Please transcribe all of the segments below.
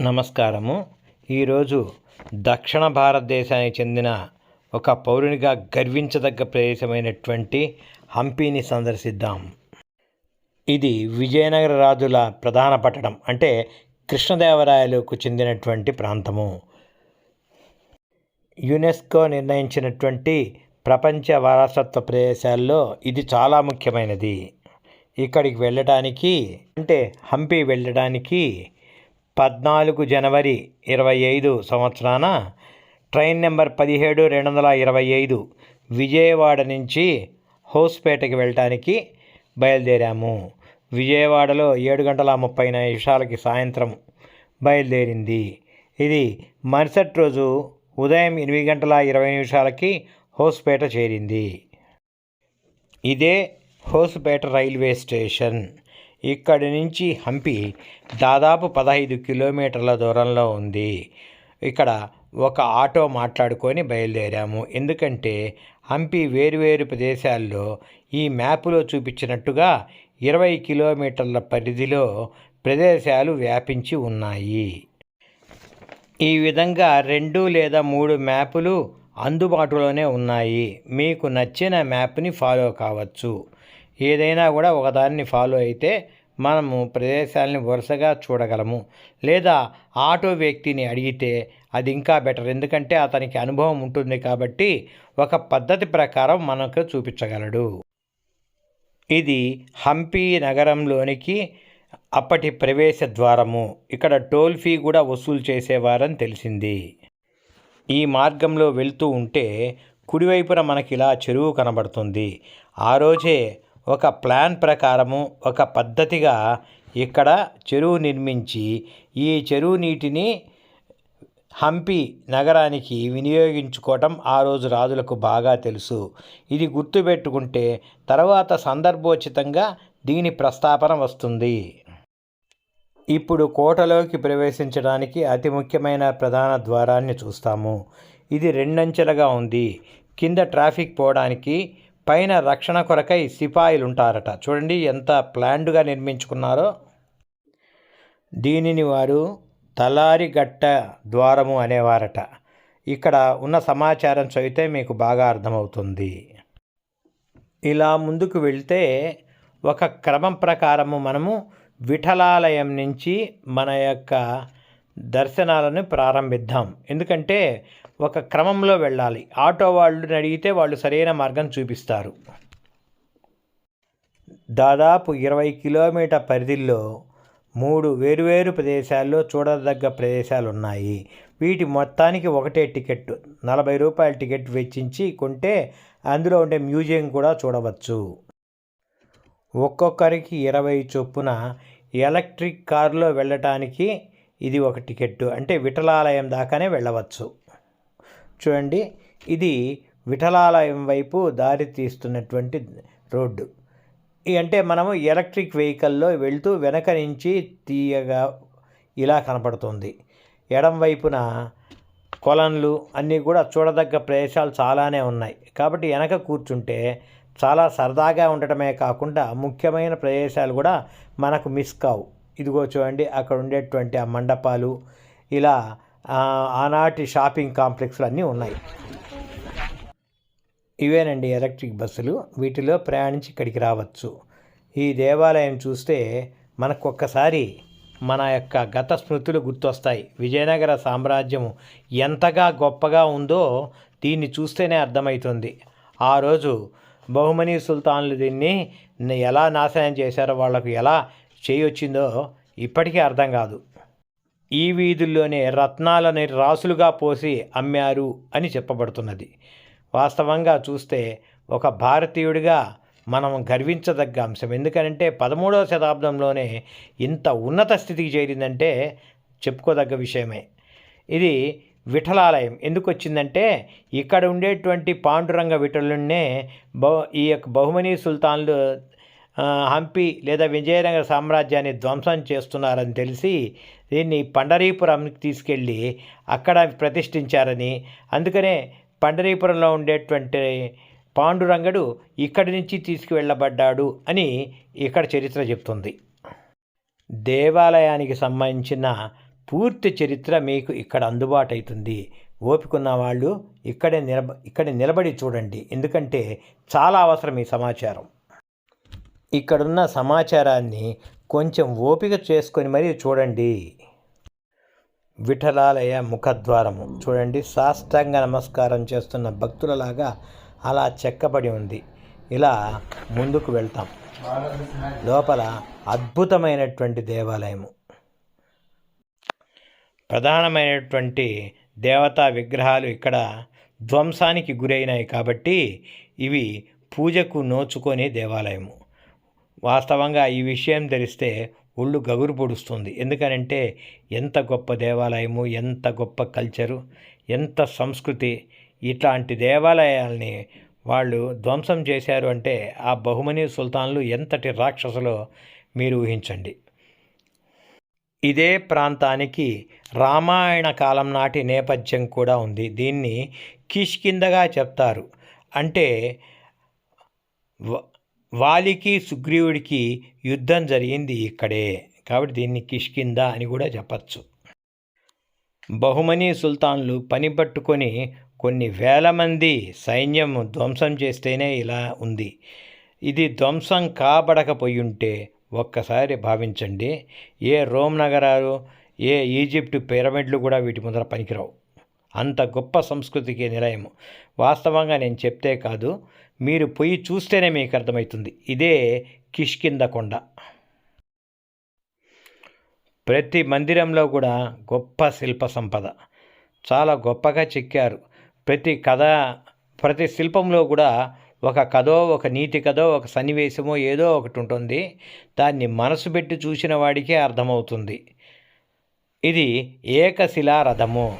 నమస్కారము. ఈరోజు దక్షిణ భారతదేశానికి చెందిన ఒక పౌరునిగా గర్వించదగ్గ ప్రదేశమైనటువంటి హంపీని సందర్శిద్దాం. ఇది విజయనగర రాజుల ప్రధాన పట్టణం అంటే కృష్ణదేవరాయలకు చెందినటువంటి ప్రాంతము. యునెస్కో నిర్ణయించినటువంటి ప్రపంచ వారసత్వ ప్రదేశాల్లో ఇది చాలా ముఖ్యమైనది. ఇక్కడికి వెళ్ళడానికి అంటే హంపి వెళ్ళడానికి పద్నాలుగు జనవరి ఇరవై ఐదు సంవత్సరాన ట్రైన్ నెంబర్ పదిహేడు రెండు వందల ఇరవై ఐదు విజయవాడ నుంచి హౌస్పేటకి వెళ్ళటానికి బయలుదేరాము. విజయవాడలో ఏడు గంటల ముప్పై నిమిషాలకి సాయంత్రం బయలుదేరింది. ఇది మరుసటి రోజు ఉదయం ఎనిమిది గంటల ఇరవై నిమిషాలకి హౌస్పేట చేరింది. ఇదే హోస్పేట రైల్వే స్టేషన్. ఇక్కడి నుంచి హంపి దాదాపు పదహైదు కిలోమీటర్ల దూరంలో ఉంది. ఇక్కడ ఒక ఆటో మాట్లాడుకొని బయలుదేరాము. ఎందుకంటే హంపి వేరువేరు ప్రదేశాల్లో ఈ మ్యాపులో చూపించినట్టుగా ఇరవై కిలోమీటర్ల పరిధిలో ప్రదేశాలు వ్యాపించి ఉన్నాయి. ఈ విధంగా రెండు లేదా మూడు మ్యాపులు అందుబాటులోనే ఉన్నాయి. మీకు నచ్చిన మ్యాప్ని ఫాలో కావచ్చు. ఏదైనా కూడా ఒకదాన్ని ఫాలో అయితే మనము ప్రదేశాలని వరుసగా చూడగలము. లేదా ఆటో వ్యక్తిని అడిగితే అది ఇంకా బెటర్. ఎందుకంటే అతనికి అనుభవం ఉంటుంది కాబట్టి ఒక పద్ధతి ప్రకారం మనకు చూపించగలడు. ఇది హంపి నగరంలోనికి అప్పటి ప్రవేశ ద్వారము. ఇక్కడ టోల్ ఫీ కూడా వసూలు చేసేవారని తెలిసింది. ఈ మార్గంలో వెళ్తూ ఉంటే కుడివైపున మనకి ఇలా చెరువు కనబడుతుంది. ఆ రోజే ఒక ప్లాన్ ప్రకారము ఒక పద్ధతిగా ఇక్కడ చెరువు నిర్మించి ఈ చెరువు నీటిని హంపి నగరానికి వినియోగించుకోవటం ఆ రోజు రాజులకు బాగా తెలుసు. ఇది గుర్తుపెట్టుకుంటే తర్వాత సందర్భోచితంగా దీని ప్రస్తాపన వస్తుంది. ఇప్పుడు కోటలోకి ప్రవేశించడానికి అతి ముఖ్యమైన ప్రధాన ద్వారాన్ని చూస్తాము. ఇది రెండంచెలుగా ఉంది. కింద ట్రాఫిక్ పోవడానికి పైన రక్షణ కొరకై సిపాయిలు ఉంటారట చూడండి ఎంత ప్లాండ్గా నిర్మించుకున్నారో. దీనిని వారు తలారిగట్ట ద్వారము అనేవారట. ఇక్కడ ఉన్న సమాచారం చదివితే మీకు బాగా అర్థమవుతుంది. ఇలా ముందుకు వెళ్తే ఒక క్రమం ప్రకారము మనము విఠలాలయం నుంచి మన యొక్క దర్శనాలను ప్రారంభిద్దాం. ఎందుకంటే ఒక క్రమంలో వెళ్ళాలి. ఆటో వాళ్ళని అడిగితే వాళ్ళు సరైన మార్గం చూపిస్తారు. దాదాపు ఇరవై కిలోమీటర్ పరిధిలో మూడు వేరువేరు ప్రదేశాల్లో చూడదగ్గ ప్రదేశాలు ఉన్నాయి వీటి మొత్తానికి ఒకటే టికెట్ నలభై రూపాయల టికెట్ వెచ్చించి కొంటే అందులో ఉండే మ్యూజియం కూడా చూడవచ్చు. ఒక్కొక్కరికి ఇరవై చొప్పున ఎలక్ట్రిక్ కారులో వెళ్ళటానికి ఇది ఒక టికెట్ అంటే విఠలాలయం దాకానే వెళ్ళవచ్చు. చూడండి. ఇది విఠలాలయం వైపు దారి తీస్తున్నటువంటి రోడ్డు. అంటే మనము ఎలక్ట్రిక్ వెహికల్లో వెళ్తూ వెనక నుంచి తీయగా ఇలా కనపడుతుంది. ఎడం వైపున కొలన్లు అన్నీ కూడా చూడదగ్గ ప్రదేశాలు చాలానే ఉన్నాయి. కాబట్టి వెనక కూర్చుంటే చాలా సరదాగా ఉండటమే కాకుండా ముఖ్యమైన ప్రదేశాలు కూడా మనకు మిస్ కావు. ఇదిగో చూడండి అక్కడ ఉండేటువంటి ఆ మండపాలు ఇలా ఆనాటి షాపింగ్ కాంప్లెక్స్లు అన్నీ ఉన్నాయి. ఇవేనండి ఎలక్ట్రిక్ బస్సులు. వీటిలో ప్రయాణించి ఇక్కడికి రావచ్చు. ఈ దేవాలయం చూస్తే మనకొక్కసారి మన యొక్క గత స్మృతులు గుర్తొస్తాయి. విజయనగర సామ్రాజ్యం ఎంతగా గొప్పగా ఉందో దీన్ని చూస్తేనే అర్థమవుతుంది ఆ రోజు బహుమనీ సుల్తాన్లు దీన్ని ఎలా నాశనం చేశారో వాళ్ళకు ఎలా చేయొచ్చిందో ఇప్పటికీ అర్థం కాదు. ఈ వీధుల్లోనే రత్నాలని రాసులుగా పోసి అమ్మారు అని చెప్పబడుతున్నది. వాస్తవంగా చూస్తే ఒక భారతీయుడిగా మనం గర్వించదగ్గ అంశం. ఎందుకంటే పదమూడవ శతాబ్దంలోనే ఇంత ఉన్నత స్థితికి చేరిందంటే చెప్పుకోదగ్గ విషయమే. ఇది విఠలాలయం. ఎందుకు వచ్చిందంటే ఇక్కడ ఉండేటువంటి పాండురంగ విఠలున్నే బహు ఈ యొక్క బహుమనీ సుల్తాన్లు హంపి లేదా విజయనగర సామ్రాజ్యాన్ని ధ్వంసం చేస్తున్నారని తెలిసి దీన్ని పండరీపురంకి తీసుకెళ్ళి అక్కడ ప్రతిష్ఠించారని. అందుకనే పండరీపురంలో ఉండేటువంటి పాండురంగడు ఇక్కడి నుంచి తీసుకువెళ్ళబడ్డాడు అని ఇక్కడ చరిత్ర చెప్తుంది. దేవాలయానికి సంబంధించిన పూర్తి చరిత్ర మీకు ఇక్కడ అందుబాటు అవుతుంది ఓపికన్న వాళ్ళు ఇక్కడే నిలబ ఇక్కడే నిలబడి చూడండి. ఎందుకంటే చాలా అవసరం ఈ సమాచారం. ఇక్కడున్న సమాచారాన్ని కొంచెం ఓపిక చేసుకొని మరీ చూడండి. విఠలాలయ ముఖద్వారము. చూడండి సాష్టాంగ నమస్కారం చేస్తున్న భక్తులలాగా అలా చెక్కబడి ఉంది. ఇలా ముందుకు వెళ్తాం. లోపల అద్భుతమైనటువంటి దేవాలయము. ప్రధానమైనటువంటి దేవతా విగ్రహాలు ఇక్కడ ధ్వంసానికి గురైనాయి కాబట్టి ఇవి పూజకు నోచుకునే దేవాలయము. వాస్తవంగా ఈ విషయం తెలిస్తే ఒళ్ళు గగురు పొడుస్తుంది. ఎందుకనంటే ఎంత గొప్ప దేవాలయము ఎంత గొప్ప కల్చరు ఎంత సంస్కృతి ఇట్లాంటి దేవాలయాల్ని వాళ్ళు ధ్వంసం చేశారు అంటే ఆ బహుమని సుల్తాన్లు ఎంతటి రాక్షసులో మీరు ఊహించండి. ఇదే ప్రాంతానికి రామాయణ కాలం నాటి నేపథ్యం కూడా ఉంది. దీన్ని కిష్కిందగా చెప్తారు. అంటే వ- వాలికి సుగ్రీవుడికి యుద్ధం జరిగింది ఇక్కడే. కాబట్టి దీన్ని కిష్కింద అని కూడా చెప్పచ్చు. బహుమనీ సుల్తాన్లు పని పట్టుకొని కొన్ని వేల మంది సైన్యం ధ్వంసం చేస్తేనే ఇలా ఉంది. ఇది ధ్వంసం కాబడకపోయింటే ఒక్కసారి భావించండి. ఏ రోమ్ నగరాలు ఏ ఈజిప్టు పిరమిడ్లు కూడా వీటి ముందర పనికిరావు. అంత గొప్ప సంస్కృతికి నిలయము వాస్తవంగా నేను చెప్తే కాదు. మీరు పోయి చూస్తేనే మీకు అర్థమవుతుంది. ఇదే కిష్కింద కొండ. ప్రతి మందిరంలో కూడా గొప్ప శిల్ప సంపద. చాలా గొప్పగా చెక్కారు. ప్రతి కథ ప్రతి శిల్పంలో కూడా ఒక కథో ఒక నీతి కథో ఒక సన్నివేశమో ఏదో ఒకటి ఉంటుంది. దాన్ని మనసు పెట్టి చూసిన వాడికే అర్థమవుతుంది. ఇది ఏకశిలా రథము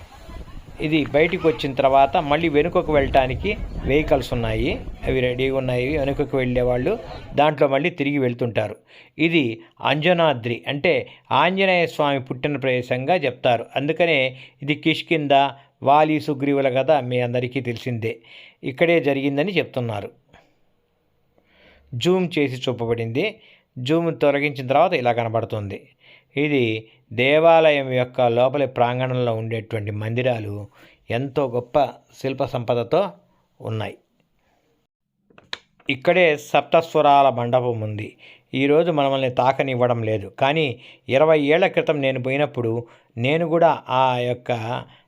ఇది బయటికి వచ్చిన తర్వాత మళ్ళీ వెనుకకు వెళ్ళటానికి వెహికల్స్ ఉన్నాయి. అవి రెడీగా ఉన్నాయి. వెనుకకు వెళ్ళేవాళ్ళు దాంట్లో మళ్ళీ తిరిగి వెళ్తుంటారు. ఇది అంజనాద్రి అంటే ఆంజనేయ స్వామి పుట్టిన ప్రదేశంగా చెప్తారు. అందుకనే ఇది కిష్కింద వాలి సుగ్రీవుల కథ మీ అందరికీ తెలిసిందే. ఇక్కడే జరిగిందని చెప్తున్నారు. జూమ్ చేసి చూపబడింది. జూమ్ తొలగించిన తర్వాత ఇలా కనబడుతుంది. ఇది దేవాలయం యొక్క లోపలి ప్రాంగణంలో ఉండేటువంటి మందిరాలు ఎంతో గొప్ప శిల్ప సంపదతో ఉన్నాయి. ఇక్కడే సప్తస్వరాల మండపం ఉంది. ఈరోజు మనల్ని తాకనివ్వడం లేదు. కానీ ఇరవై ఏళ్ళ క్రితం నేను పోయినప్పుడు నేను కూడా ఆ యొక్క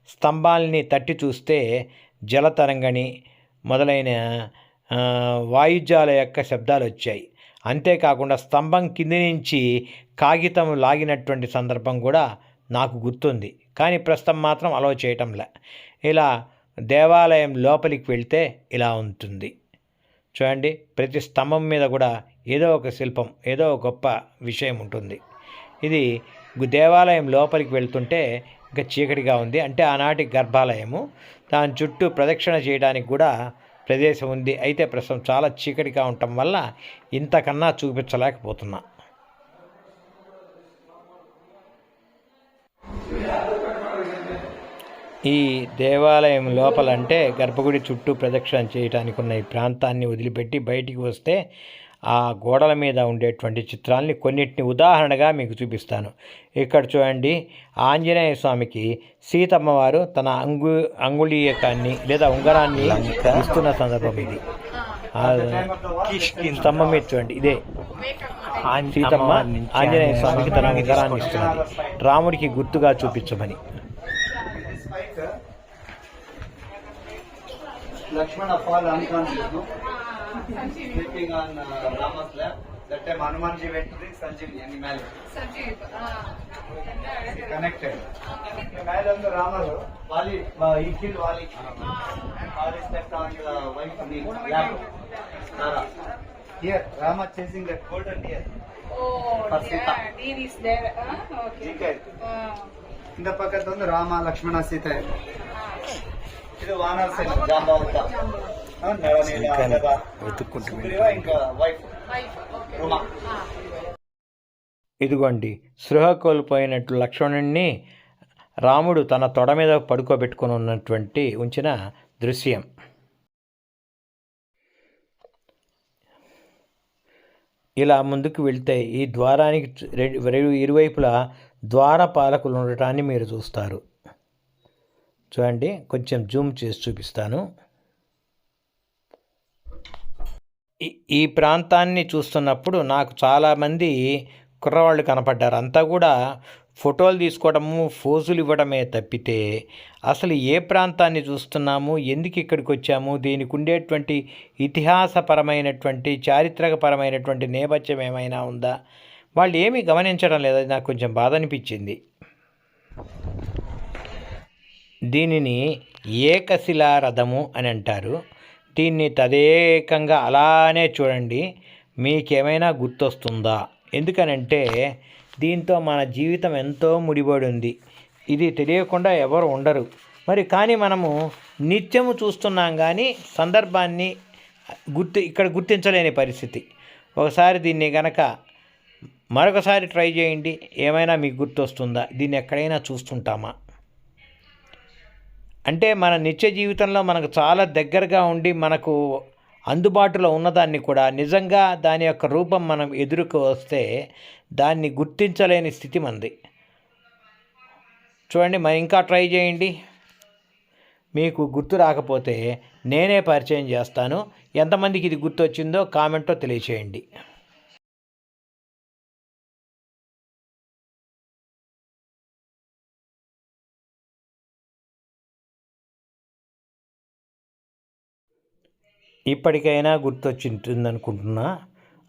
స్తంభాల్ని తట్టి చూస్తే జలతరంగని మొదలైన వాయుజాల యొక్క శబ్దాలు వచ్చాయి. అంతేకాకుండా స్తంభం కింది నుంచి కాగితం లాగినటువంటి సందర్భం కూడా నాకు గుర్తుంది. కానీ ప్రస్తుతం మాత్రం అలో చేయటంలే ఇలా దేవాలయం లోపలికి వెళ్తే ఇలా ఉంటుంది. చూడండి ప్రతి స్తంభం మీద కూడా ఏదో ఒక శిల్పం ఏదో ఒక గొప్ప విషయం ఉంటుంది. ఇది దేవాలయం లోపలికి వెళ్తుంటే ఇంకా చీకటిగా ఉంది. అంటే ఆనాటి గర్భాలయము. దాని చుట్టూ ప్రదక్షిణ చేయడానికి కూడా ప్రదేశం ఉంది. అయితే ప్రస్తుతం చాలా చీకటిగా ఉండటం వల్ల ఇంతకన్నా చూపించలేకపోతున్నా. ఈ దేవాలయం లోపలంటే గర్భగుడి చుట్టూ ప్రదక్షిణ చేయడానికి ఉన్న ఈ ప్రాంతాన్ని వదిలిపెట్టి బయటికి వస్తే ఆ గోడల మీద ఉండేటువంటి చిత్రాల్ని కొన్నిటిని ఉదాహరణగా మీకు చూపిస్తాను. ఇక్కడ చూడండి ఆంజనేయ స్వామికి సీతమ్మ వారు తన అంగు అంగుళీయకాన్ని లేదా ఉంగరాన్ని ఇస్తున్న సందర్భం ఇది. స్తంభం మీద చూడండి ఇదే. సీతమ్మ ఆంజనేయ స్వామికి తన ఉంగరాన్ని ఇస్తున్నది. రాముడికి గుర్తుగా చూపించమని. Lakshmana fall unconscious, no? Sleeping on uh, Rama's lap. That time Hanumanji went to the Sanjeevi animal. Connected. ಮೇಲೆ ಒಂದು ರಾಮರು ವಾಲಿ he killed Wali. Wali stepped on the wife knee, lap. Tara. Here, Rama chasing that golden deer. Oh, For Sita. yeah, deer is there. Huh? Okay. Okay. Uh, இந்த பக்கத்து வந்து ராமா லக்ஷ்மண சீதை ఇదిగోండి సృహ కోల్పోయినట్టు లక్ష్మణుణ్ణి రాముడు తన తొడ మీద పడుకోబెట్టుకుని ఉన్నటువంటి ఉంచిన దృశ్యం. ఇలా ముందుకు వెళ్తే ఈ ద్వారానికి ఇరువైపులా ద్వారపాలకులు ఉండటాన్ని మీరు చూస్తారు. చూడండి కొంచెం జూమ్ చేసి చూపిస్తాను. ఈ- ఈ ప్రాంతాన్ని చూస్తున్నప్పుడు నాకు చాలామంది కుర్రవాళ్ళు కనపడ్డారు. అంతా కూడా ఫోటోలు తీసుకోవడము ఫోజులు ఇవ్వడమే తప్పితే అసలు ఏ ప్రాంతాన్ని చూస్తున్నాము ఎందుకు ఇక్కడికి వచ్చాము దీనికి ఉండేటువంటి ఇతిహాసపరమైనటువంటి చారిత్రకపరమైనటువంటి నేపథ్యం ఏమైనా ఉందా? వాళ్ళు ఏమీ గమనించడం లేదు అది నాకు కొంచెం బాధ అనిపించింది. దీనిని ఏకశిలారథము అని అంటారు దీన్ని తదేకంగా అలానే చూడండి మీకేమైనా గుర్తొస్తుందా? ఎందుకనంటే దీంతో మన జీవితం ఎంతో ముడిపడి ఉంది ఇది తెలియకుండా ఎవరు ఉండరు. మరి కానీ మనము నిత్యము చూస్తున్నాం కానీ సందర్భాన్ని గుర్తు ఇక్కడ గుర్తించలేని పరిస్థితి. ఒకసారి దీన్ని గనక మరొకసారి ట్రై చేయండి. ఏమైనా మీకు గుర్తొస్తుందా? దీన్ని ఎక్కడైనా చూస్తుంటామా? అంటే మన నిత్య జీవితంలో మనకు చాలా దగ్గరగా ఉండి మనకు అందుబాటులో ఉన్నదాన్ని కూడా నిజంగా దాని యొక్క రూపం మనం ఎదురుకు వస్తే దాన్ని గుర్తించలేని స్థితి మంది చూడండి మరి ఇంకా ట్రై చేయండి. మీకు గుర్తు రాకపోతే నేనే పరిచయం చేస్తాను. ఎంతమందికి ఇది గుర్తొచ్చిందో కామెంట్లో తెలియచేయండి. ఇప్పటికైనా గుర్తొచ్చింటుంది అనుకుంటున్నా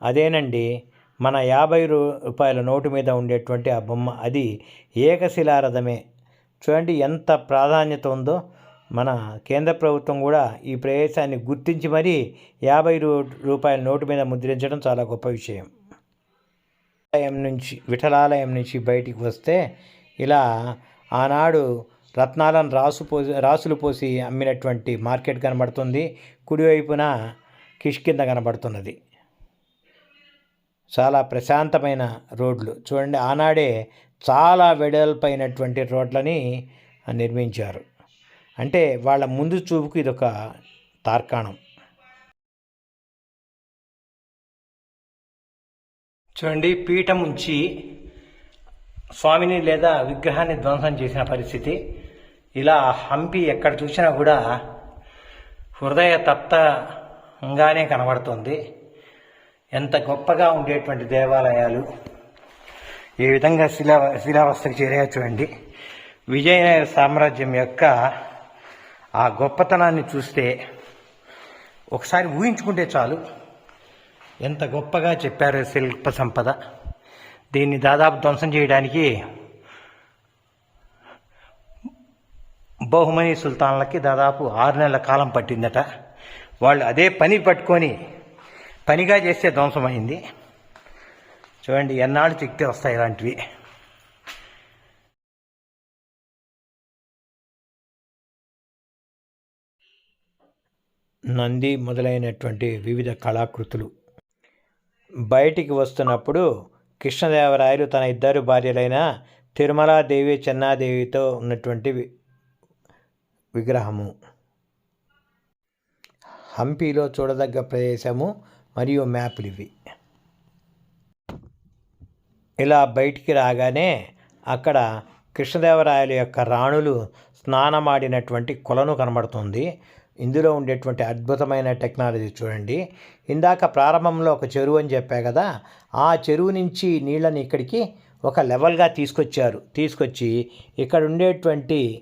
అదేనండి మన యాభై రూ- రూపాయల నోటు మీద ఉండేటువంటి ఆ బొమ్మ అది ఏకశిలారథమే. చూడండి ఎంత ప్రాధాన్యత ఉందో. మన కేంద్ర ప్రభుత్వం కూడా ఈ ప్రదేశాన్ని గుర్తించి మరీ యాభై రూ రూపాయల నోటు మీద ముద్రించడం చాలా గొప్ప విషయం. ఆలయం నుంచి విఠలాలయం నుంచి బయటికి వస్తే ఇలా ఆనాడు రత్నాలను రాసు పోసి రాసులు పోసి అమ్మినటువంటి మార్కెట్ కనబడుతుంది. కుడివైపున కిష్కింద కనబడుతున్నది. చాలా ప్రశాంతమైన రోడ్లు. చూడండి ఆనాడే చాలా వెడల్పైనటువంటి రోడ్లని నిర్మించారు. అంటే వాళ్ళ ముందు చూపుకు ఇదొక తార్కాణం. చూడండి పీఠం ఉంచి స్వామిని లేదా విగ్రహాన్ని ధ్వంసం చేసిన పరిస్థితి. ఇలా హంపి ఎక్కడ చూసినా కూడా హృదయ తప్తంగానే కనబడుతుంది. ఎంత గొప్పగా ఉండేటువంటి దేవాలయాలు. ఏ విధంగా శిలా శిలావస్థకు చేరాయో చూడండి. విజయనగర సామ్రాజ్యం యొక్క ఆ గొప్పతనాన్ని చూస్తే ఒకసారి ఊహించుకుంటే చాలు. ఎంత గొప్పగా చెప్పారు శిల్ప సంపద. దీన్ని దాదాపు ధ్వంసం చేయడానికి బహుమని సుల్తాన్లకి దాదాపు ఆరు నెలల కాలం పట్టిందట. వాళ్ళు అదే పని పట్టుకొని పనిగా చేస్తే ధ్వంసమైంది. చూడండి ఎన్నాళ్ళు చిక్తే వస్తాయి ఇలాంటివి. నంది మొదలైనటువంటి వివిధ కళాకృతులు. బయటికి వస్తున్నప్పుడు కృష్ణదేవరాయలు తన ఇద్దరు భార్యలైన తిరుమలాదేవి చెన్నాదేవితో ఉన్నటువంటి విగ్రహము. హంపీలో చూడదగ్గ ప్రదేశము మరియు మ్యాప్లు ఇవి. ఇలా బయటికి రాగానే అక్కడ కృష్ణదేవరాయల యొక్క రాణులు స్నానమాడినటువంటి కొలను కనబడుతుంది. ఇందులో ఉండేటువంటి అద్భుతమైన టెక్నాలజీ చూడండి. ఇందాక ప్రారంభంలో ఒక చెరువు అని చెప్పా కదా ఆ చెరువు నుంచి నీళ్ళని ఇక్కడికి ఒక లెవెల్గా తీసుకొచ్చారు. తీసుకొచ్చి ఇక్కడ ఉండేటువంటి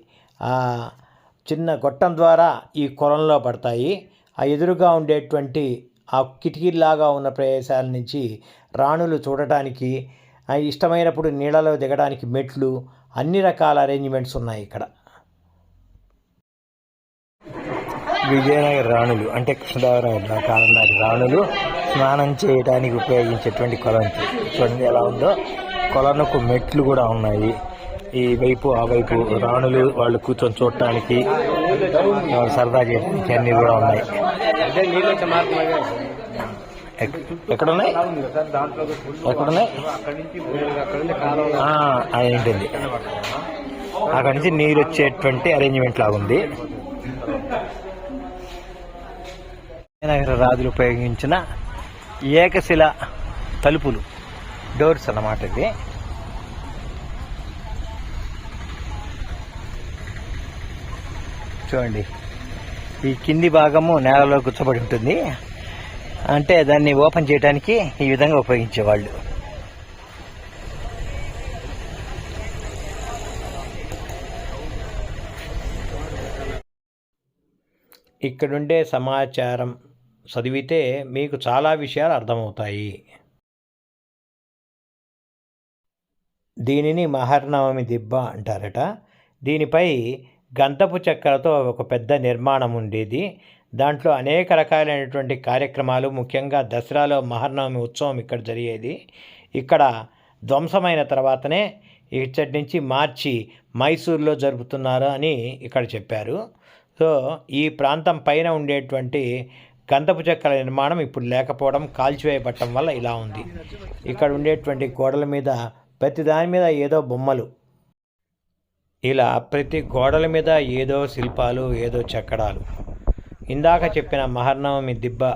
చిన్న గొట్టం ద్వారా ఈ కొలంలో పడతాయి. ఆ ఎదురుగా ఉండేటువంటి ఆ కిటికీలాగా ఉన్న ప్రదేశాల నుంచి రాణులు చూడటానికి ఆ ఇష్టమైనప్పుడు నీళ్ళలో దిగడానికి మెట్లు అన్ని రకాల అరేంజ్మెంట్స్ ఉన్నాయి ఇక్కడ. విజయనగర రాణులు అంటే కృష్ణదేవరాయ కాలం నాటి రాణులు స్నానం చేయడానికి ఉపయోగించేటువంటి కొలను చూడండి ఎలా ఉందో. కొలనుకు మెట్లు కూడా ఉన్నాయి. ఈ వైపు ఆ వైపు రాణులు వాళ్ళు కూర్చొని చూడటానికి ఆ, సరదా చేయడానికి కూడా ఉన్నాయి. ఎక్కడ ఎక్కడున్నాయి? ఎక్కడున్నాయి? ఆ, అక్కడి నుంచి నీరు వచ్చేటువంటి అరేంజ్మెంట్ లాగా ఉంది. విజయనగర రాజులు ఉపయోగించిన ఏకశిల తలుపులు. డోర్స్ అన్నమాట ఇది చూడండి. ఈ కింది భాగము నేలలో గుచ్చబడి ఉంటుంది. అంటే దాన్ని ఓపెన్ చేయడానికి ఈ విధంగా ఉపయోగించేవాళ్ళు. ఇక్కడుండే సమాచారం చదివితే మీకు చాలా విషయాలు అర్థమవుతాయి. దీనిని మహర్నవమి దిబ్బ అంటారట. దీనిపై గంధపు చెక్కలతో ఒక పెద్ద నిర్మాణం ఉండేది. దాంట్లో అనేక రకాలైనటువంటి కార్యక్రమాలు ముఖ్యంగా దసరాలో మహర్నవమి ఉత్సవం ఇక్కడ జరిగేది. ఇక్కడ ధ్వంసమైన తర్వాతనే ఇచ్చటి నుంచి మార్చి మైసూర్లో జరుపుతున్నారు అని ఇక్కడ చెప్పారు. సో ఈ ప్రాంతం పైన ఉండేటువంటి గంధపు చెక్కల నిర్మాణం ఇప్పుడు లేకపోవడం కాల్చివేయబట్టడం వల్ల ఇలా ఉంది. ఇక్కడ ఉండేటువంటి గోడల మీద ప్రతి దాని మీద ఏదో బొమ్మలు ఇలా ప్రతి గోడల మీద ఏదో శిల్పాలు ఏదో చెక్కడాలు ఇందాక చెప్పిన మహర్నవమి దిబ్బ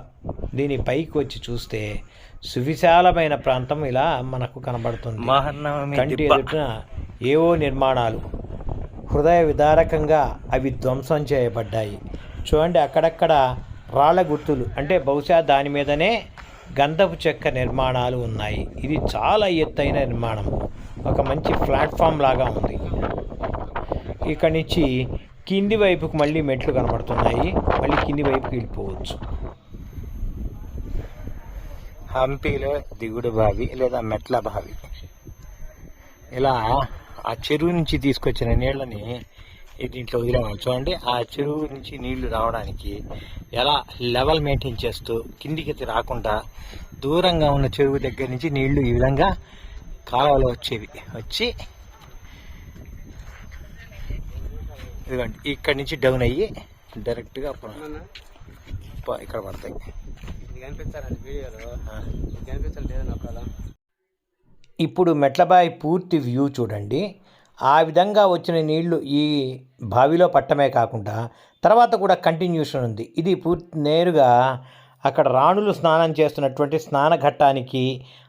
దీని పైకి వచ్చి చూస్తే సువిశాలమైన ప్రాంతం ఇలా మనకు కనబడుతుంది. మహర్నవమి కంటి దిబ్బ. ఎదుట ఏవో నిర్మాణాలు. హృదయ విదారకంగా అవి ధ్వంసం చేయబడ్డాయి. చూడండి అక్కడక్కడ రాళ్ళ గుర్తులు. అంటే బహుశా దాని మీదనే గంధపు చెక్క నిర్మాణాలు ఉన్నాయి. ఇది చాలా ఎత్తైన నిర్మాణం. ఒక మంచి ప్లాట్ఫామ్ లాగా ఉంది. ఇక్కడి నుంచి కింది వైపుకు మళ్ళీ మెట్లు కనబడుతున్నాయి. మళ్ళీ కింది వైపుకి వెళ్ళిపోవచ్చు. హంపీలో దిగుడు బావి లేదా మెట్ల బావి. ఇలా ఆ చెరువు నుంచి తీసుకొచ్చిన నీళ్ళని దీంట్లో వదిలేవాళ్ళు చూడండి. ఆ చెరువు నుంచి నీళ్ళు రావడానికి ఎలా లెవెల్ మెయింటైన్ చేస్తూ కిందికి రాకుండా దూరంగా ఉన్న చెరువు దగ్గర నుంచి నీళ్ళు ఈ విధంగా కాలువలో వచ్చేవి. వచ్చి ఇదిగోండి ఇక్కడి నుంచి డౌన్ అయ్యి డైరెక్ట్గా ఇక్కడ పడతాయి. ఇప్పుడు మెట్లబాయి పూర్తి వ్యూ చూడండి. ఆ విధంగా వచ్చిన నీళ్ళు ఈ బావిలో పట్టమే కాకుండా తర్వాత కూడా కంటిన్యూషన్ ఉంది. ఇది పూర్తి నేరుగా అక్కడ రాణులు స్నానం చేస్తున్నటువంటి స్నానఘట్టానికి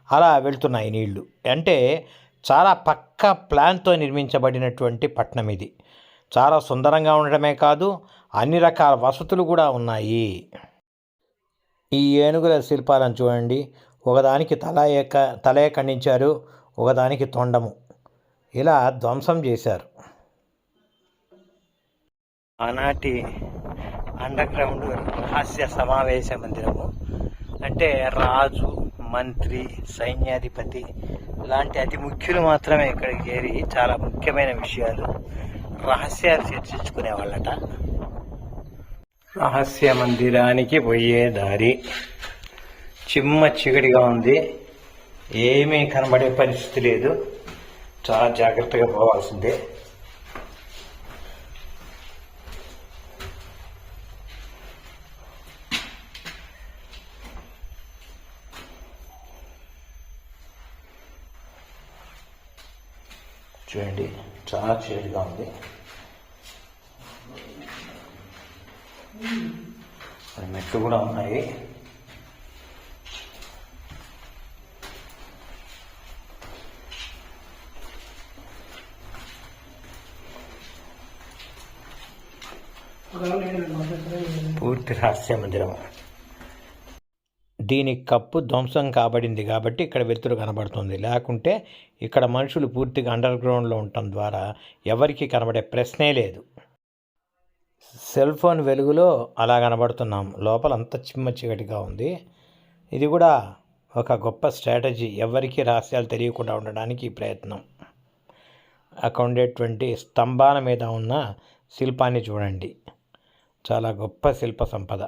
అలా వెళ్తున్నాయి నీళ్ళు. అంటే చాలా పక్క ప్లాన్తో నిర్మించబడినటువంటి పట్టణం ఇది. చాలా సుందరంగా ఉండడమే కాదు అన్ని రకాల వసతులు కూడా ఉన్నాయి. ఈ ఏనుగుల శిల్పాలను చూడండి. ఒకదానికి తల ఏక తలయ ఖండించారు ఒకదానికి తొండము. ఇలా ధ్వంసం చేశారు. ఆనాటి అండర్ గ్రౌండ్ రహస్య సమావేశ మందిరము. అంటే రాజు మంత్రి సైన్యాధిపతి లాంటి అతి ముఖ్యులు మాత్రమే ఇక్కడికి చేరి చాలా ముఖ్యమైన విషయాలు రహస్యాలు చర్చించుకునేవాళ్ళట. రహస్య మందిరానికి పోయే దారి. చిమ్మ చీకటిగా ఉంది. ఏమీ కనబడే పరిస్థితి లేదు. చాలా జాగ్రత్తగా పోవాల్సిందే. చూడండి. చాలా చీకటిగా ఉంది మరి మెట్లు కూడా ఉన్నాయి పూర్తి రహస్య మందిరం దీని కప్పు ధ్వంసం కాబడింది కాబట్టి ఇక్కడ వెలుతురు కనబడుతుంది. లేకుంటే ఇక్కడ మనుషులు పూర్తిగా అండర్ గ్రౌండ్లో ఉండటం ద్వారా ఎవరికీ కనబడే ప్రశ్నే లేదు. సెల్ ఫోన్ వెలుగులో అలా కనబడుతున్నాం. లోపల అంత చిమ్మ చీకటిగా ఉంది. ఇది కూడా ఒక గొప్ప స్ట్రాటజీ. ఎవరికీ రహస్యాలు తెలియకుండా ఉండడానికి ఈ ప్రయత్నం. అక్కడ ఉండేటువంటి స్తంభాల మీద ఉన్న శిల్పాన్ని చూడండి. చాలా గొప్ప శిల్ప సంపద.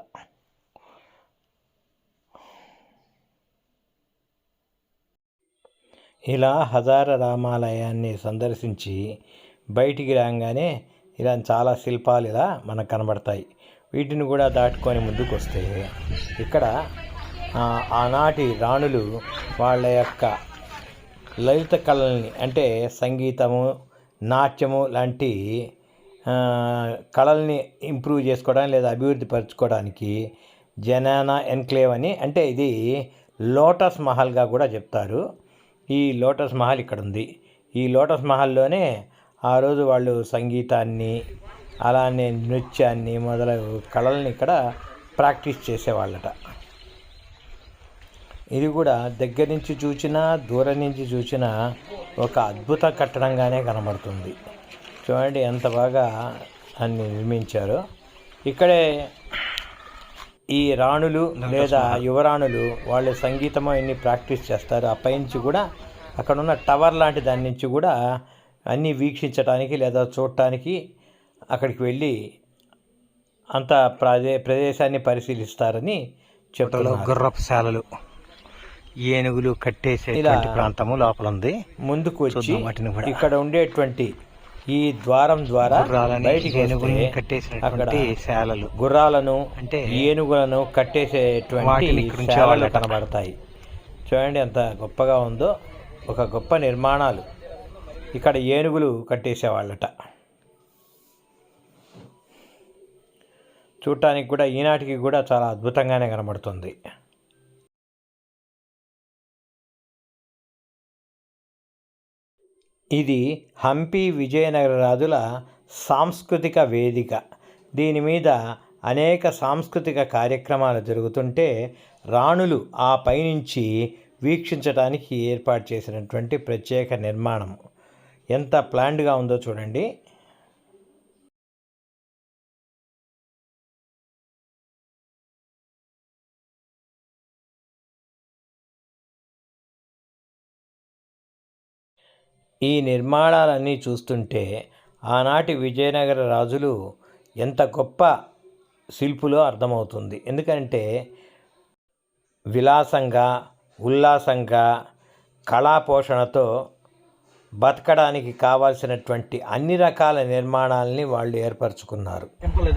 ఇలా హజార రామాలయాన్ని సందర్శించి బయటికి రాగానే ఇలా చాలా శిల్పాలు ఇలా మనకు కనబడతాయి. వీటిని కూడా దాటుకొని ముందుకు వస్తే ఇక్కడ ఆనాటి రాణులు వాళ్ళ యొక్క లలిత కళల్ని అంటే సంగీతము నాట్యము లాంటి కళల్ని ఇంప్రూవ్ చేసుకోవడానికి లేదా అభివృద్ధి పరచుకోవడానికి జనానా ఎన్క్లేవ్ అని అంటే ఇది లోటస్ మహల్గా కూడా చెప్తారు. ఈ లోటస్ మహల్ ఇక్కడ ఉంది ఈ లోటస్ మహల్లోనే ఆ రోజు వాళ్ళు సంగీతాన్ని అలానే నృత్యాన్ని మొదలగు కళల్ని ఇక్కడ ప్రాక్టీస్ చేసేవాళ్ళట. ఇది కూడా దగ్గర నుంచి చూసినా దూరం నుంచి చూసినా ఒక అద్భుత కట్టడంగానే కనబడుతుంది. చూడండి ఎంత బాగా అన్ని నిర్మించారో. ఇక్కడే ఈ రాణులు లేదా యువరాణులు వాళ్ళు సంగీతం అన్ని ప్రాక్టీస్ చేస్తారు ఆ పైనుంచి కూడా అక్కడ ఉన్న టవర్ లాంటి దాని నుంచి కూడా అన్నీ వీక్షించడానికి లేదా చూడటానికి అక్కడికి వెళ్ళి అంత ప్రదే ప్రదేశాన్ని పరిశీలిస్తారని చెప్తున్నారు. గుర్రపు శాలలు ఏనుగులు ఇలా ప్రాంతము లోపల ఉంది ముందుకు వచ్చి. ఇక్కడ ఉండేటువంటి ఈ ద్వారం ద్వారా బయటికి అక్కడ శాలలు. గుర్రాలను అంటే ఏనుగులను కట్టేసేటువంటి శాలలు. కనబడతాయి. చూడండి ఎంత గొప్పగా ఉందో. ఒక గొప్ప నిర్మాణాలు. ఇక్కడ ఏనుగులు కట్టేసేవాళ్ళట. చూడటానికి కూడా ఈనాటికి కూడా చాలా అద్భుతంగానే కనబడుతుంది. ఇది హంపి విజయనగర రాజుల సాంస్కృతిక వేదిక. దీని మీద అనేక సాంస్కృతిక కార్యక్రమాలు జరుగుతుంటే రాణులు ఆ పైనుంచి వీక్షించడానికి ఏర్పాటు చేసినటువంటి ప్రత్యేక నిర్మాణం. ఎంత ప్లాండ్గా ఉందో చూడండి. ఈ నిర్మాణాలన్నీ చూస్తుంటే ఆనాటి విజయనగర రాజులు ఎంత గొప్ప శిల్పులో అర్థమవుతుంది. ఎందుకంటే విలాసంగా ఉల్లాసంగా కళాపోషణతో బతకడానికి కావాల్సినటువంటి అన్ని రకాల నిర్మాణాలని వాళ్ళు ఏర్పరచుకున్నారు.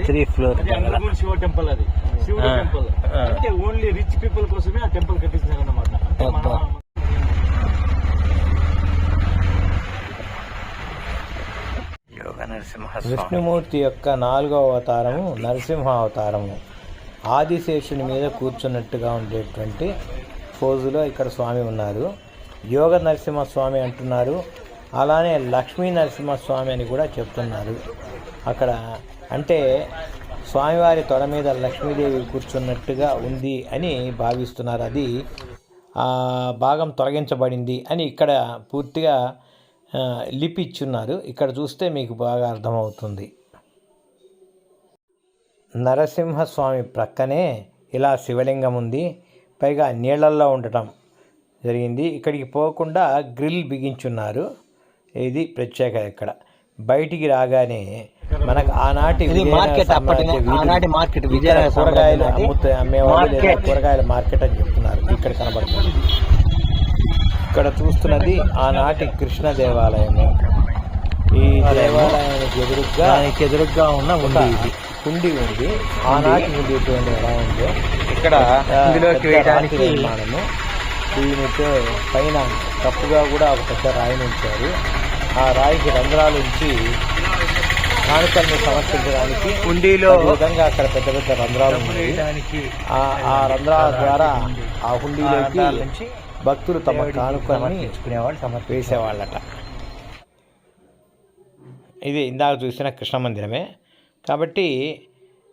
త్రీ ఫ్లోర్ అది అండర్గ్రౌండ్ శివ టెంపుల్ అది. శివుడు ఆ, టెంపుల్. ఆ. అంటే ఓన్లీ రిచ్ పీపుల్ కోసమే ఆ టెంపుల్ కట్టించారు అన్నమాట అంటే మన అబ్బా. యోగ నరసింహ విష్ణుమూర్తి యొక్క నాలుగవ అవతారము నరసింహ అవతారము ఆదిశేషుని మీద కూర్చున్నట్టుగా ఉండేటువంటి పోజులో ఇక్కడ స్వామి ఉన్నారు. యోగ నరసింహస్వామి అంటున్నారు. అలానే లక్ష్మీ నరసింహస్వామి అని కూడా చెప్తున్నారు. అక్కడ అంటే స్వామివారి తొడ మీద లక్ష్మీదేవి కూర్చున్నట్టుగా ఉంది అని భావిస్తున్నారు. అది భాగం తొలగించబడింది అని ఇక్కడ పూర్తిగా లిపి ఇచ్చున్నారు ఇక్కడ చూస్తే మీకు బాగా అర్థమవుతుంది. నరసింహస్వామి ప్రక్కనే ఇలా శివలింగం ఉంది. పైగా నీళ్ళల్లో ఉండటం జరిగింది. ఇక్కడికి పోకుండా గ్రిల్ బిగించున్నారు. ఇది ప్రత్యేక ఇక్కడ. బయటికి రాగానే మనకు ఆనాటి మార్కెట్ మార్కెట్ కూరగాయలు సామ్రాజ్యం అమ్ముతా అమ్మేవాళ్ళు. కూరగాయల మార్కెట్ అని చెప్తున్నారు. ఇక్కడ కనబడుతుంది. ఇక్కడ చూస్తున్నది ఆనాటి కృష్ణ దేవాలయము. ఈ దేవాలయానికి ఎదురుగా దానికి ఎదురుగా ఉన్న ఉంది ఇది. కుండి ఉంది. ఆనాటి ఎటువంటి ఎలా ఉందో ఇక్కడ నిర్మాణము. దీనితో పైన తప్పుగా కూడా ఒక పెద్ద రాయిని ఉంచారు. ఆ రాయికి రంధ్రాలు ఉంచి కానుకల్ని సమర్పించడానికి కుండీలో ఈ విధంగా అక్కడ పెద్ద పెద్ద రంధ్రాలు ఉన్నాయి. ఆ ఆ రంధ్రాల ద్వారా ఆ హుండీలోకి భక్తులు తమ కానుకల్ని సమర్పించుకునేవాళ్ళు వేసేవాళ్ళట. ఇది ఇందాక చూసిన కృష్ణ మందిరమే. కాబట్టి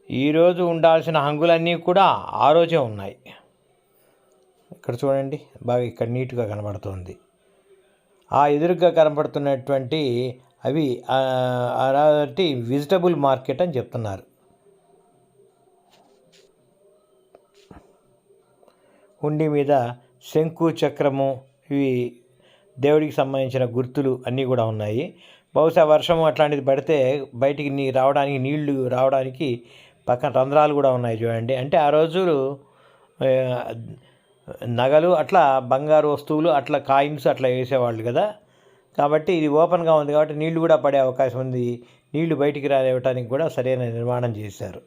ఈరోజు ఉండాల్సిన హంగులన్నీ కూడా ఆ రోజే ఉన్నాయి. ఇక్కడ చూడండి బాగా ఇక్కడ నీట్గా కనబడుతుంది. ఆ ఎదురుగా కనబడుతున్నటువంటి అవి అలాంటి వెజిటబుల్ మార్కెట్ అని చెప్తున్నారు. హుండీ మీద శంకు చక్రము ఇవి దేవుడికి సంబంధించిన గుర్తులు అన్నీ కూడా ఉన్నాయి. బహుశా వర్షం అట్లాంటిది పడితే బయటికి నీ రావడానికి నీళ్ళు రావడానికి పక్కన రంధ్రాలు కూడా ఉన్నాయి చూడండి. అంటే ఆ రోజులు నగలు అట్లా బంగారు వస్తువులు అట్లా కాయిన్స్ అట్లా వేసేవాళ్ళు కదా. కాబట్టి ఇది ఓపెన్గా ఉంది కాబట్టి నీళ్ళు కూడా పడే అవకాశం ఉంది. నీళ్ళు బయటికి రానివ్వటానికి కూడా సరైన నిర్మాణం చేశారు.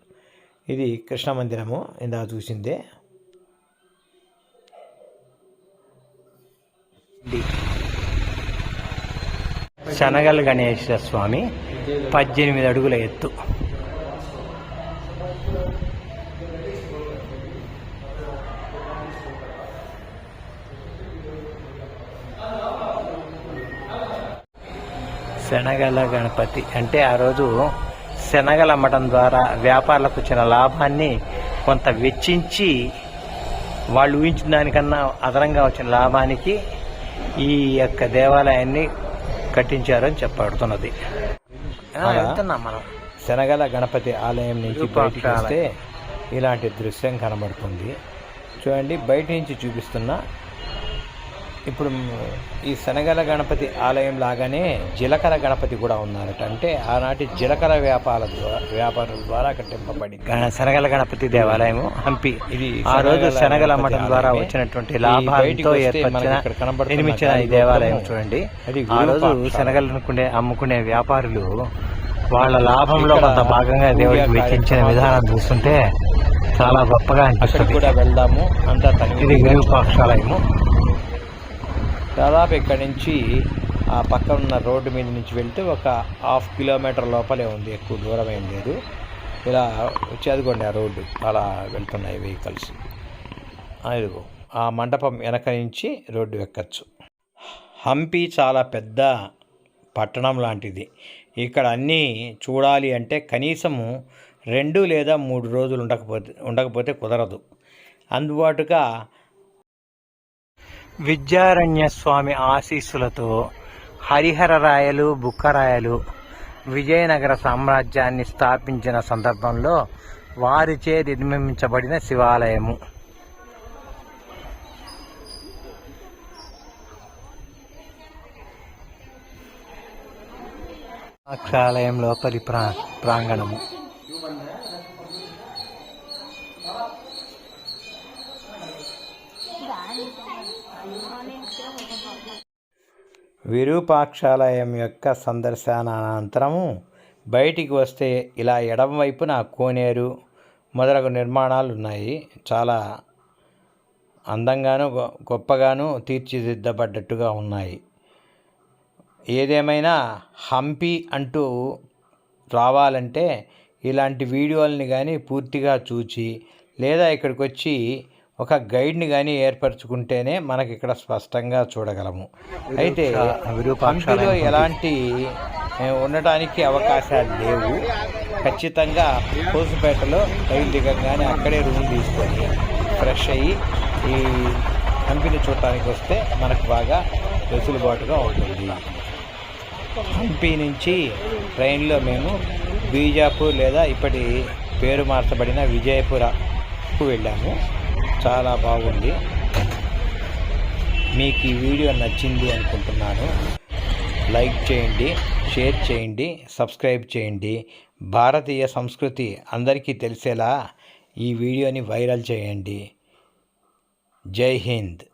ఇది కృష్ణ మందిరము ఇందాక చూసిందే. శనగల గణేశ్వర స్వామి పద్దెనిమిది అడుగుల ఎత్తు. శనగల గణపతి అంటే ఆ రోజు శనగలు అమ్మడం ద్వారా వ్యాపారులకు వచ్చిన లాభాన్ని కొంత వెచ్చించి వాళ్ళు ఊహించిన దానికన్నా అదనంగా వచ్చిన లాభానికి ఈ యొక్క దేవాలయాన్ని కట్టించారని చెప్పబడుతున్నది. శనగల గణపతి ఆలయం నుంచి బయటికి వస్తే ఇలాంటి దృశ్యం కనబడుతుంది. చూడండి బయట నుంచి చూపిస్తున్నా ఇప్పుడు ఈ శనగల గణపతి ఆలయం లాగానే జీలకర్ర గణపతి కూడా ఉన్నారట. అంటే ఆనాటి జీలకర్ర వ్యాపార వ్యాపారుల ద్వారా కట్టింపబడి శనగల గణపతి దేవాలయము హంపి. ఇది ఆ రోజు శనగలు అమ్మటం ద్వారా వచ్చినటువంటి లాభాలతో ఏర్పరిచిన నిర్మించిన ఈ దేవాలయం చూడండి. ఆ రోజు శనగలు అనుకునే అమ్ముకునే వ్యాపారులు వాళ్ళ లాభంలో కొంత భాగంగా దేవుడికి వెచ్చించిన విధానం చూస్తుంటే చాలా గొప్పగా అనిపిస్తుంది. కూడా వెళ్దాము. అంతా ఇది విరూపాక్షాలయము దాదాపు ఇక్కడి నుంచి ఆ పక్కన ఉన్న రోడ్డు మీద నుంచి వెళ్తే ఒక హాఫ్ కిలోమీటర్ లోపలే ఉంది ఎక్కువ దూరం ఏం లేదు. ఇలా వచ్చి ఆ రోడ్డు అలా వెళ్తున్నాయి వెహికల్స్ ఇదిగో ఆ మండపం వెనక నుంచి రోడ్డు ఎక్కచ్చు. హంపి చాలా పెద్ద పట్టణం లాంటిది. ఇక్కడ అన్నీ చూడాలి అంటే కనీసము రెండు లేదా మూడు రోజులు ఉండకపోతే ఉండకపోతే కుదరదు. అందుబాటుగా విద్యారణ్య స్వామి ఆశీస్సులతో హరిహర రాయలు బుక్కరాయలు విజయనగర సామ్రాజ్యాన్ని స్థాపించిన సందర్భంలో వారిచే నిర్మించబడిన శివాలయము. అక్షాలయం లోపలి ప్రా ప్రాంగణము. విరూపాక్షాలయం యొక్క సందర్శనానంతరము బయటికి వస్తే ఇలా ఎడం వైపున కోనేరు మొదలగు నిర్మాణాలు ఉన్నాయి చాలా అందంగాను గొ- గొప్పగాను తీర్చిదిద్దబడ్డట్టుగా ఉన్నాయి. ఏదేమైనా హంపి అంటూ రావాలంటే ఇలాంటి వీడియోలని కానీ పూర్తిగా చూచి లేదా ఇక్కడికి వచ్చి ఒక గైడ్ని కానీ ఏర్పరచుకుంటేనే మనకి ఇక్కడ స్పష్టంగా చూడగలము. అయితే హంపిలో ఎలాంటి ఉండటానికి అవకాశాలు లేవు. ఖచ్చితంగా కోసుపేటలో రైలు దిగంగానే అక్కడే రూమ్ తీసుకొని ఫ్రెష్ అయ్యి ఈ హంపిని చూడటానికి వస్తే మనకు బాగా వెసులుబాటుగా ఉంటుంది. హంపి నుంచి ట్రైన్లో మేము బీజాపూర్ లేదా ఇప్పటి పేరు మార్చబడిన విజయపురకు వెళ్ళాము. చాలా బాగుంది. మీకు ఈ వీడియో నచ్చింది అనుకుంటున్నాను. లైక్ చేయండి షేర్ చేయండి సబ్స్క్రైబ్ చేయండి. భారతీయ సంస్కృతి అందరికీ తెలిసేలా ఈ వీడియోని వైరల్ చేయండి. జై హింద్.